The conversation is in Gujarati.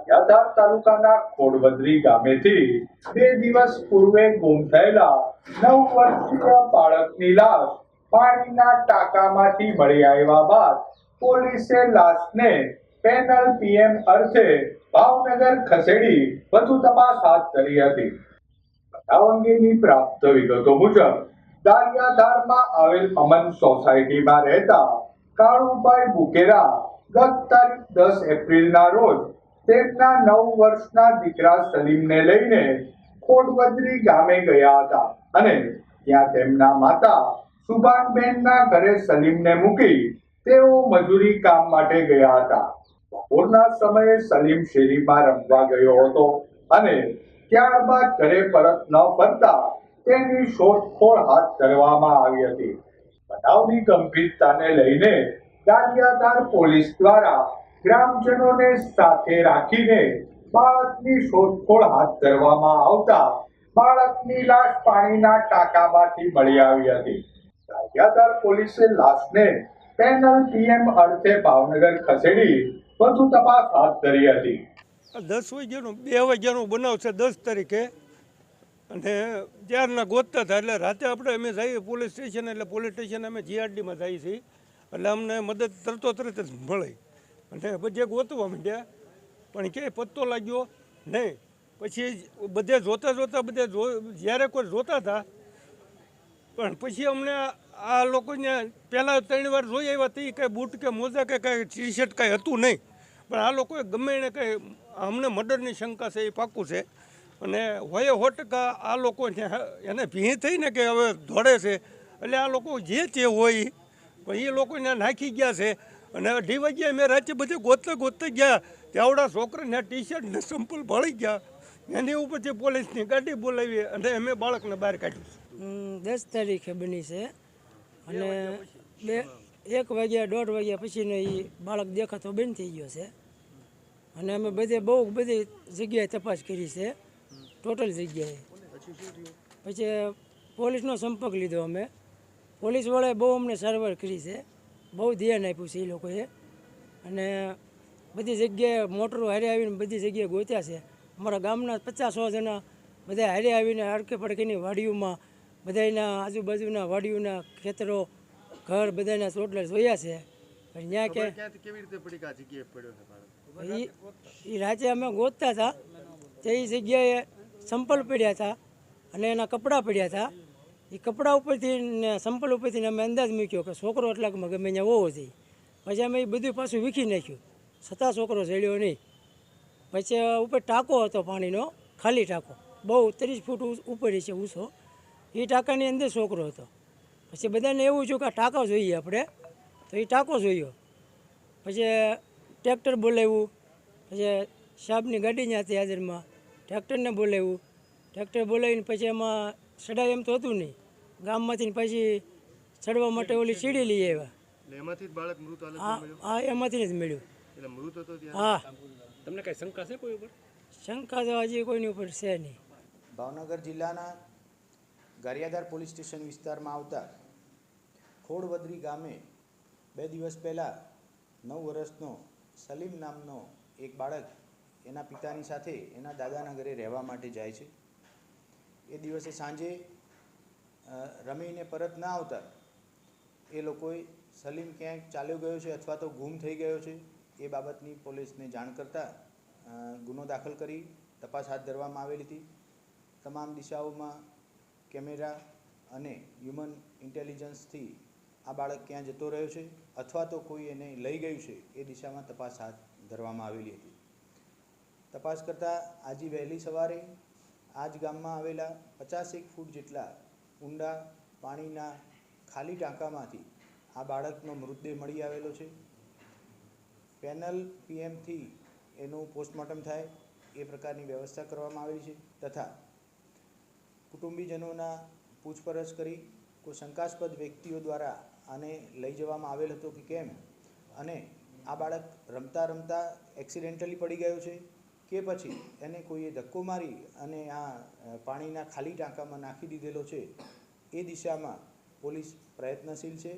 ગારિયાધાર તાલુકાના ખોડવદરી ગામેથી બે દિવસ પૂર્વે ગુમ થયેલા નવ વર્ષીય બાળકની લાશ પાણીના ટાંકામાંથી મળી આવ્યા બાદ પોલીસે લાશને પેનલ પીએમ અર્થે ભાવનગર ખસેડી વધુ તપાસ હાથ ધરી હતી. બનાવ અંગેની પ્રાપ્ત વિગતો મુજબ, દારિયાધારમાં આવેલ અમન સોસાયટીમાં રહેતા કાળુભાઈ બુકેરા ગત તારીખ દસ એપ્રિલના રોજ તેમના નવ વર્ષના દીકરા સલીમને લઈને ખોડવદરી ગામે ગયા હતા અને ત્યાં તેમના માતા સુભાનબેનના ઘરે સલીમને મૂકી તેઓ મજૂરી કામ માટે ગયા હતા. બપોરના સમયે સલીમ શેરીમાં રમવા ગયો હતો અને ત્યારબાદ ઘરે પરત ન ફરતા તેની શોધખોળ હાથ ધરવામાં આવી હતી. બનાવની ગંભીરતાને લઈને ગારિયાધાર પોલીસ દ્વારા ગ્રામજનોને સાથે રાખીને બાળકની શોધખોળ હાથ ધરવામાં આવતા બાળકની લાશ પાણીના ટાંકામાંથી મળી આવી હતી. ગારિયાધાર પોલીસે લાશને પેનલ પીએમ અર્થે ભાવનગર ખસેડી વધુ તપાસ હાથ ધરી હતી. દસ વાગ્યાનો, બે વાગ્યાનો બનાવ છે દસ તારીખે. અને ત્યારના ગોતતા હતા, એટલે રાતે આપણે અમે જઈએ પોલીસ સ્ટેશન, એટલે પોલીસ સ્ટેશન અમે જીઆરડીમાં જઈએ છીએ. એટલે અમને મદદ તરતો તરત જ મળે. અને બધે ગોતવા માંડ્યા. પણ ક્યાંય પત્તો લાગ્યો, નહીં. પછી બધે જોતા જોતા બધે જ્યારે કોઈ જોતા હતા, પણ પછી અમને આ લોકોને પહેલાં ત્રણ વાર જોઈ આવ્યા હતી કંઈ બૂટ કે મોજા કે કાંઈ ટી શર્ટ કાંઈ હતું નહીં. પણ આ લોકોએ ગમે એને કંઈ અમને મર્ડરની શંકા છે એ પાક્કું છે. અને હોય હો ટકા આ લોકો એને ભીં થઈને કે હવે દોડે છે. એટલે આ લોકો જે તે હોય એ લોકોને નાખી ગયા છે. અને અઢી વાગ્યા મેં રાતે બધે ગોતતા ગોતતા ગયા. ત્યાં છોકરાને ટી શર્ટ ને સંપલ ભળી ગયા. એની ઉપરથી પોલીસની ગાડી બોલાવી અને અમે બાળકને બહાર કાઢ્યું દસ તારીખે બની છે. અને બે એક વાગ્યા દોઢ વાગ્યા પછીનો એ બાળક દેખાતો બંધ થઈ ગયો છે. અને અમે બધે બહુ બધી જગ્યાએ તપાસ કરી છે. ટોટલ જગ્યાએ. પછી પોલીસનો સંપર્ક લીધો અમે. પોલીસવાળાએ બહુ અમને સારવાર કરી છે. બહુ ધ્યાન આપ્યું છે એ લોકોએ. અને બધી જગ્યાએ મોટરો હારે આવીને બધી જગ્યાએ ગોત્યા છે. અમારા ગામના પચાસ સો જણા બધા હારે આવીને હડકે પડકેની વાડીઓમાં બધાના આજુબાજુના વાડીઓના ખેતરો ઘર બધાના ચોટલા જોયા છે. પણ ત્યાં કે કેવી રીતે પડી આ જગ્યાએ પડ્યો એ રાતે અમે ગોતતા હતા. તે જગ્યાએ સંપલ પડ્યા હતા અને એના કપડાં પડ્યા હતા. એ કપડાં ઉપરથી ને સંપલ ઉપરથી અમે અંદાજ મૂક્યો કે છોકરો એટલાકમાં ગમે ત્યાં હોવો જોઈએ. પછી અમે એ બધું પાછું વીખી નાખ્યું. છતાં છોકરો ચડ્યો નહીં. પછી ઉપર ટાંકો હતો પાણીનો, ખાલી ટાંકો. બહુ ત્રીસ ફૂટ ઉપર છે ઊંચો. એ ટાંકાની અંદર છોકરો હતો. પછી બધાને એવું છું કે આ ટાંકો જોઈએ આપણે. તો એ ટાંકો જોયો. પછી ટ્રેક્ટર બોલાવ્યું. પછી સાહેબની ગાડી હતી હાજરમાં. ટ્રેક્ટરને બોલાવ્યું. ટ્રેક્ટર બોલાવીને પછી એમાં સડાય એમ તો હતું નહીં. ગામમાંથી પછી ચડવા માટે ઓલી સીડી લઈ આવ્યા. એટલે એમાંથી જ બાળક મૃત હા એમાંથી જ મળ્યું. એટલે મૃત હતો હા. તમને કઈ શંકા છે કોઈ ઉપર? શંકા તો હજી કોઈની ઉપર છે નહીં. ભાવનગર જિલ્લાના ગારિયાધાર પોલીસ સ્ટેશન વિસ્તારમાં આવતા ખોડવદરી ગામે બે દિવસ પહેલાં નવ વર્ષનો સલીમ નામનો એક બાળક એના પિતાની સાથે એના દાદાના ઘરે રહેવા માટે જાય છે. એ દિવસે સાંજે રમીને પરત ના આવતા, એ લોકોએ સલીમ ક્યાંક ચાલ્યો ગયો છે અથવા તો ગુમ થઈ ગયો છે, એ બાબતની પોલીસને જાણ કરતાં ગુનો દાખલ કરી તપાસ હાથ ધરવામાં આવેલી હતી. તમામ દિશાઓમાં કેમેરા અને હ્યુમન ઇન્ટેલિજન્સથી આ બાળક ક્યાં જતો રહ્યો છે અથવા તો કોઈ એને લઈ ગયું છે, એ દિશામાં તપાસ હાથ ધરવામાં આવેલી હતી. તપાસ કરતાં આજે વહેલી સવારે આ જ ગામમાં આવેલા પચાસેક ફૂટ જેટલા ઊંડા પાણીના ખાલી ટાંકામાંથી આ બાળકનો મૃતદેહ મળી આવેલો છે. પેનલ પીએમથી એનું પોસ્ટમોર્ટમ થાય, એ પ્રકારની વ્યવસ્થા કરવામાં આવેલી છે તથા કુટુંબીજનોના પૂછપરછ કરી કોઈ શંકાસ્પદ વ્યક્તિઓ દ્વારા આને લઈ જવામાં આવેલ હતો કે કેમ? અને આ બાળક રમતા રમતા એક્સિડેન્ટલી પડી ગયો છે. કે પછી એને કોઈએ ધક્કો મારી અને આ પાણીના ખાલી ટાંકામાં નાખી દીધેલો છે, એ દિશામાં પોલીસ પ્રયત્નશીલ છે.